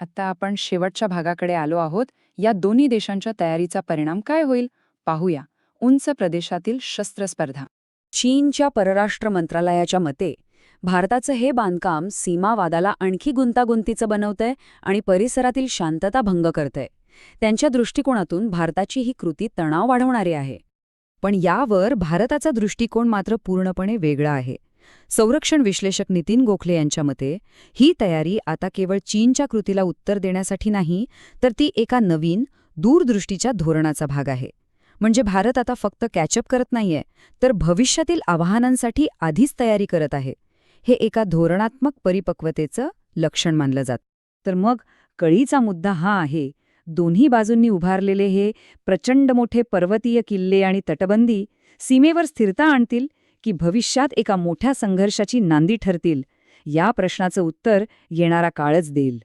आता आपण शेवटच्या भागाकडे आलो आहोत. या दोन्ही देशांच्या तयारीचा परिणाम काय होईल? पाहूया. उंच प्रदेशातील शस्त्रस्पर्धा. चीनच्या परराष्ट्र मंत्रालयाच्या मते भारताचं हे बांधकाम सीमावादाला आणखी गुंतागुंतीचं बनवतंय आणि परिसरातील शांतता भंग करतंय. त्यांच्या दृष्टिकोनातून भारताची ही कृती तणाव वाढवणारी आहे. पण यावर भारताचा दृष्टिकोन मात्र पूर्णपणे वेगळा आहे. संरक्षण विश्लेषक नितीन गोखले यांच्या मते ही तयारी आता केवळ चीनच्या कृतीला उत्तर देण्यासाठी नाही तर ती एका नवीन दूरदृष्टीच्या धोरणाचा भाग आहे. म्हणजे भारत आता फक्त कॅचअप करत नाहीये तर भविष्यातील आव्हानांसाठी आधीच तयारी करत आहे. हे एका धोरणात्मक परिपक्वतेचं लक्षण मानलं जात. तर मग कळीचा मुद्दा हा आहे दोन्ही बाजूंनी उभारलेले हे प्रचंड मोठे पर्वतीय किल्ले आणि तटबंदी सीमेवर स्थिरता आणतील की भविष्यात एका मोठ्या संघर्षाची नांदी ठरतील. या प्रश्नाचं उत्तर येणारा काळच देईल.